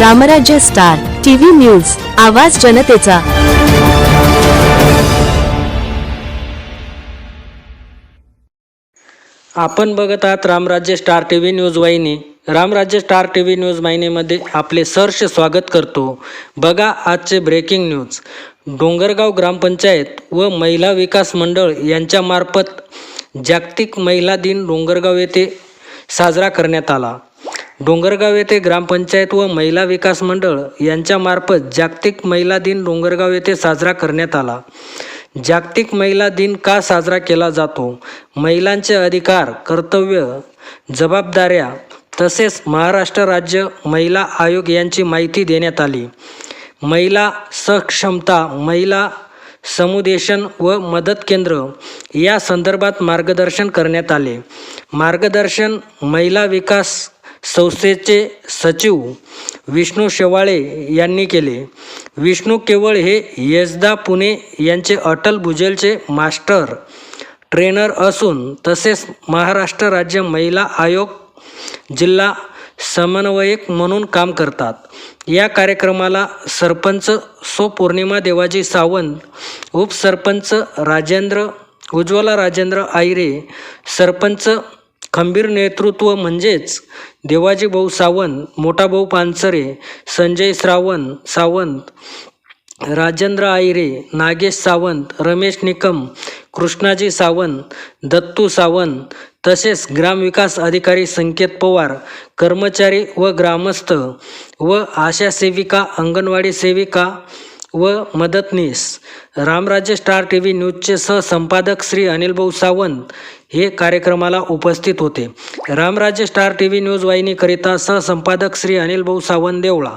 रामराज्य star TV news आवाज जनतेचा. आपण बघत आहात रामराज्य स्टार टीव्ही न्यूज वाहिनी. Ramrajya star T V news माहिनीमध्ये आपले सहर्ष स्वागत करतो. बघा आजचे ब्रेकिंग न्यूज डोंगरगाव ग्रामपंचायत व महिला विकास मंडळ यांच्यामार्फत जागतिक महिला दिन डोंगरगाव येथे साजरा करण्यात आला. डोंगरगाव येथे ग्रामपंचायत व महिला विकास मंडळ यांच्यामार्फत जागतिक महिला दिन डोंगरगाव येथे साजरा करण्यात आला. जागतिक महिला दिन का साजरा केला जातो? महिलांचे अधिकार कर्तव्य जबाबदाऱ्या तसेच महाराष्ट्र राज्य महिला आयोग यांची माहिती देण्यात आली. महिला सक्षमता महिला समुदेशन व मदत केंद्र या संदर्भात मार्गदर्शन करण्यात आले. मार्गदर्शन महिला विकास संस्थेचे सचिव विष्णू शेवाळे यांनी केले. विष्णू केवळ हे यजदा पुणे यांचे अटल भुजेलचे मास्टर ट्रेनर असून तसेच महाराष्ट्र राज्य महिला आयोग जिल्हा समन्वयक म्हणून काम करतात. या कार्यक्रमाला सरपंच सो पौर्णिमा देवाजी सावंत उपसरपंच राजेंद्र उज्ज्वला राजेंद्र आयरे सरपंच खंबीर नेतृत्व म्हणजेच देवाजी भाऊ सावंत मोठा भाऊ पानसरे संजय श्रावण सावंत राजेंद्र आयरे नागेश सावंत रमेश निकम कृष्णाजी सावंत दत्तू सावंत तसेच ग्रामविकास अधिकारी संकेत पवार कर्मचारी व ग्रामस्थ व आशा सेविका अंगणवाडी सेविका व मदतनीस रामराज्य स्टार टी व्ही न्यूजचे सहसंपादक श्री अनिलभाऊ सावंत हे कार्यक्रमाला उपस्थित होते. Ramrajya star T V news वाहिनीकरिता सहसंपादक Shri Anilbhau Sawant Deola.